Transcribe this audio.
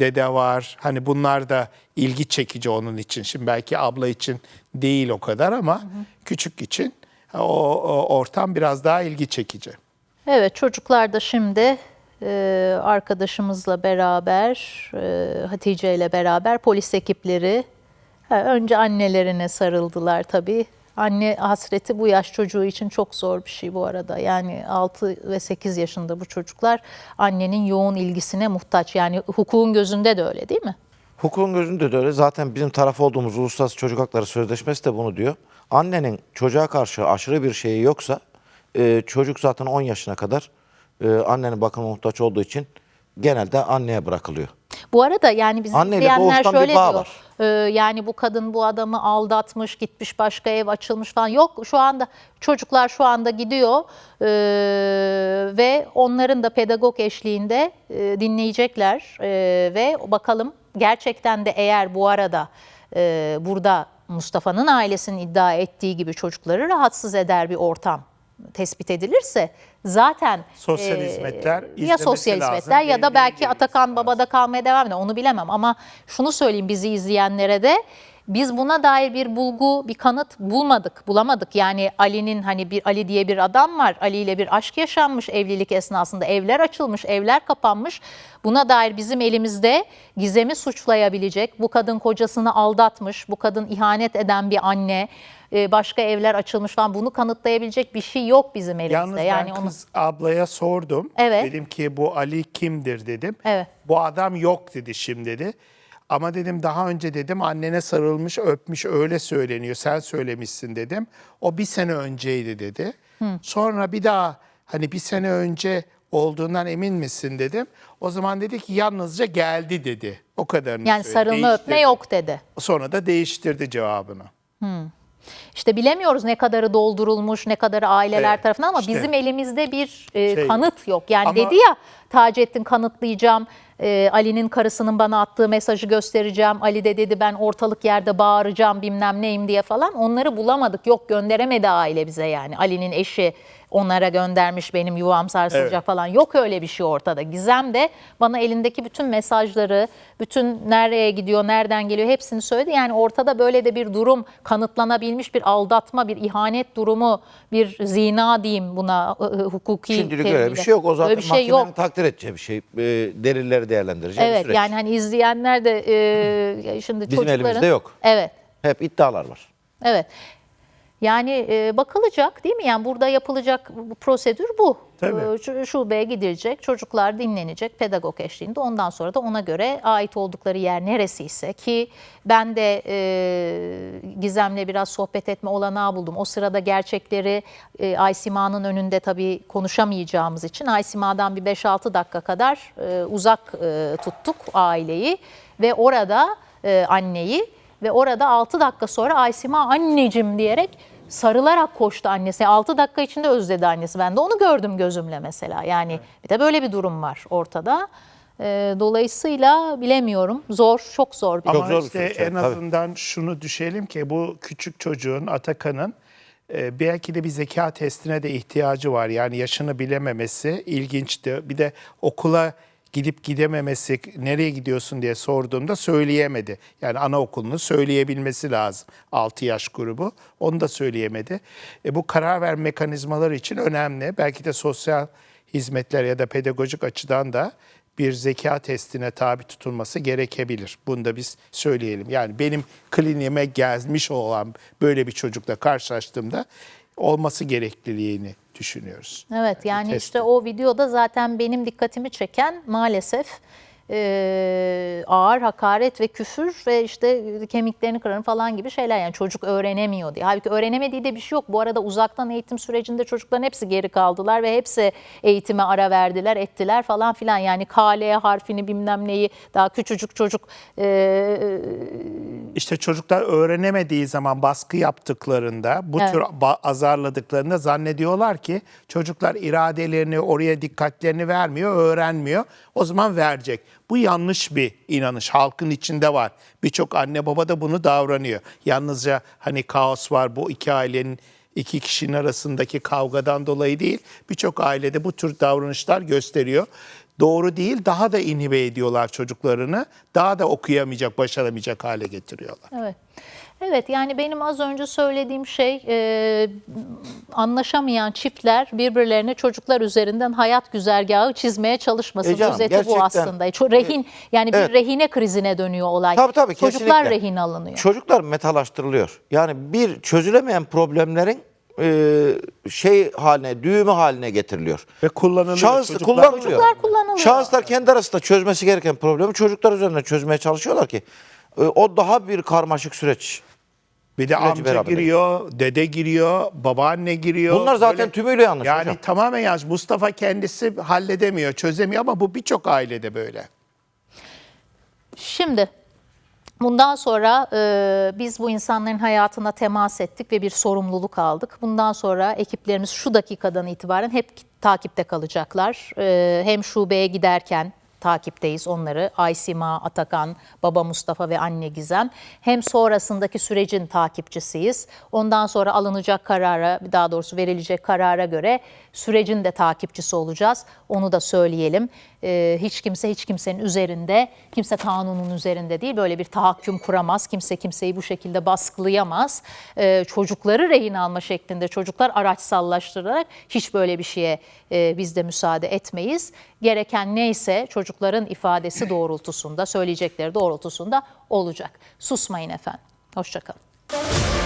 dede var. Hani bunlar da ilgi çekici onun için. Şimdi belki abla için değil o kadar ama küçük için o, o ortam biraz daha ilgi çekici. Evet çocuklar da şimdi e, arkadaşımızla beraber, e, Hatice ile beraber polis ekipleri ha, önce annelerine sarıldılar tabii. Anne hasreti bu yaş çocuğu için çok zor bir şey bu arada. Yani 6 ve 8 yaşında bu çocuklar annenin yoğun ilgisine muhtaç. Yani hukukun gözünde de öyle değil mi? Hukukun gözünde de öyle. Zaten bizim taraf olduğumuz Uluslararası Çocuk Hakları Sözleşmesi de bunu diyor. Annenin çocuğa karşı aşırı bir şeyi yoksa e, çocuk zaten 10 yaşına kadar e, annenin bakımına muhtaç olduğu için genelde anneye bırakılıyor. Bu arada yani bizim Anneyle izleyenler doğuştan bir şöyle bağ diyor. var. "Ee, yani bu kadın bu adamı aldatmış, gitmiş başka ev açılmış falan. Yok şu anda çocuklar şu anda gidiyor ee, ve onların da pedagog eşliğinde e, dinleyecekler Ee, ve bakalım gerçekten de eğer bu arada e, burada Mustafa'nın ailesinin iddia ettiği gibi çocukları rahatsız eder bir ortam tespit edilirse zaten Sosyal e, hizmetler ya sosyal lazım, hizmetler ya da belki Atakan lazım. Baba'da kalmaya devam eder. Onu bilemem ama şunu söyleyeyim bizi izleyenlere de biz buna dair bir bulgu, bir kanıt bulmadık, bulamadık. Yani Ali'nin hani bir Ali diye bir adam var. Ali ile bir aşk yaşanmış evlilik esnasında. Evler açılmış, evler kapanmış. Buna dair bizim elimizde Gizem'i suçlayabilecek, bu kadın kocasını aldatmış, bu kadın ihanet eden bir anne, e, başka evler açılmış falan bunu kanıtlayabilecek bir şey yok bizim elimizde. Yalnız yani ben onu kız ablaya sordum. Evet. Dedim ki bu Ali kimdir dedim. Evet. Bu adam yok dedi şimdi dedi. Ama dedim daha önce dedim annene sarılmış öpmüş öyle söyleniyor. Sen söylemişsin dedim. O bir sene önceydi dedi. Sonra bir daha hani bir sene önce olduğundan emin misin dedim. O zaman dedi ki yalnızca geldi dedi. O kadarını yani söyledi, sarılma öpme değiştirdi. yok dedi. Sonra da değiştirdi cevabını. İşte bilemiyoruz ne kadarı doldurulmuş, ne kadarı aileler Evet, tarafından ama işte. bizim elimizde bir e, Şey kanıt yok. Yani Ama- dedi ya Taceddin kanıtlayacağım, e, Ali'nin karısının bana attığı mesajı göstereceğim. Ali de dedi ben ortalık yerde bağıracağım bilmem neyim diye falan. Onları bulamadık. Yok gönderemedi aile bize yani. Ali'nin eşi onlara göndermiş benim yuvam sarsılacak Evet. falan. Yok öyle bir şey ortada. Gizem de bana elindeki bütün mesajları, bütün nereye gidiyor, nereden geliyor hepsini söyledi. Yani ortada böyle de bir durum kanıtlanabilmiş bir aldatma, bir ihanet durumu, bir zina diyeyim buna ı, ı, hukuki Şimdilik öyle terimiyle. bir şey yok. O zaten Öyle bir şey yok. takdir edeceği bir şey. E, delilleri değerlendireceği bir Evet süreç. yani hani izleyenler de e, şimdi Bizim çocukların... elimizde yok. Evet. Hep iddialar var. Evet. Yani e, bakılacak değil mi? Yani burada yapılacak bu prosedür bu. Tabii. E, şu- şubeye gidilecek, çocuklar dinlenecek pedagog eşliğinde. Ondan sonra da ona göre ait oldukları yer neresiyse ki ben de e, Gizem'le biraz sohbet etme olanağı buldum. O sırada gerçekleri e, Aysima'nın önünde tabii konuşamayacağımız için Aysima'dan bir 5-6 dakika kadar e, uzak e, tuttuk aileyi ve orada e, anneyi ve orada 6 dakika sonra Aysima anneciğim diyerek sarılarak koştu annesi. 6 dakika içinde özledi annesi. Ben de onu gördüm gözümle mesela. Yani bir de böyle bir durum var ortada. Ee, dolayısıyla bilemiyorum. Zor, çok zor bir Ama zor bir işte evet, en tabii. azından şunu düşelim ki bu küçük çocuğun Atakan'ın e, belki de bir zeka testine de ihtiyacı var. Yani yaşını bilememesi ilginçti. Bir de okula gidip gidememesi, nereye gidiyorsun diye sorduğumda söyleyemedi. Yani anaokulunu söyleyebilmesi lazım 6 yaş grubu. Onu da söyleyemedi. E, bu karar verme mekanizmaları için önemli. Belki de sosyal hizmetler ya da pedagojik açıdan da bir zeka testine tabi tutulması gerekebilir. Bunu da biz söyleyelim. Yani benim kliniğime gelmiş olan böyle bir çocukla karşılaştığımda olması gerekliliğini düşünüyoruz. Evet yani testi. işte o videoda zaten benim dikkatimi çeken maalesef e, ağır hakaret ve küfür ve işte kemiklerini kırarım falan gibi şeyler. Yani çocuk öğrenemiyor diye. Halbuki öğrenemediği de bir şey yok. Bu arada uzaktan eğitim sürecinde çocukların hepsi geri kaldılar ve hepsi eğitime ara verdiler, ettiler falan filan. Yani KL harfini bilmem neyi daha küçücük çocuk e, İşte çocuklar öğrenemediği zaman baskı yaptıklarında, bu Evet. tür azarladıklarında zannediyorlar ki çocuklar iradelerini, oraya dikkatlerini vermiyor, öğrenmiyor. O zaman verecek. Bu yanlış bir inanış. Halkın içinde var. Birçok anne baba da bunu davranıyor. Yalnızca hani kaos var bu iki ailenin iki kişinin arasındaki kavgadan dolayı değil. Birçok ailede bu tür davranışlar gösteriyor. doğru değil. Daha da inhibe ediyorlar çocuklarını. Daha da okuyamayacak, başaramayacak hale getiriyorlar. Evet. Evet yani benim az önce söylediğim şey e, anlaşamayan çiftler birbirlerine çocuklar üzerinden hayat güzergahı çizmeye çalışmasın. E canım, Özeti bu gerçekten- aslında. Ço- rehin yani Evet. bir rehine krizine dönüyor olay. Tabii tabii Çocuklar kesinlikle. rehin alınıyor. Çocuklar metalaştırılıyor. Yani bir çözülemeyen problemlerin e, şey haline, düğümü haline getiriliyor. Ve kullanılıyor. Şahıs Çocuklar- kullanılıyor. Çocuklar kullanılıyor. Şahıslar kendi arasında çözmesi gereken problemi çocuklar üzerinden çözmeye çalışıyorlar ki e, o daha bir karmaşık süreç. Bir de Süreci amca beraber. giriyor, dede giriyor, babaanne giriyor. Bunlar zaten tümüyle yanlış Yani hocam. tamamen yanlış. Mustafa kendisi halledemiyor, çözemiyor ama bu birçok ailede böyle. Şimdi bundan sonra e, biz bu insanların hayatına temas ettik ve bir sorumluluk aldık. Bundan sonra ekiplerimiz şu dakikadan itibaren hep takipte kalacaklar. E, hem şubeye giderken takipteyiz onları. Aysima, Atakan, baba Mustafa ve anne Gizem. Hem sonrasındaki sürecin takipçisiyiz. Ondan sonra alınacak karara, daha doğrusu verilecek karara göre sürecin de takipçisi olacağız. Onu da söyleyelim. Ee, hiç kimse hiç kimsenin üzerinde, kimse kanunun üzerinde değil. Böyle bir tahakküm kuramaz. Kimse kimseyi bu şekilde baskılayamaz. Ee, çocukları rehin alma şeklinde çocuklar araçsallaştırarak hiç böyle bir şeye e, biz de müsaade etmeyiz. Gereken neyse çocukların ifadesi doğrultusunda, söyleyecekleri doğrultusunda olacak. Susmayın efendim. Hoşçakalın.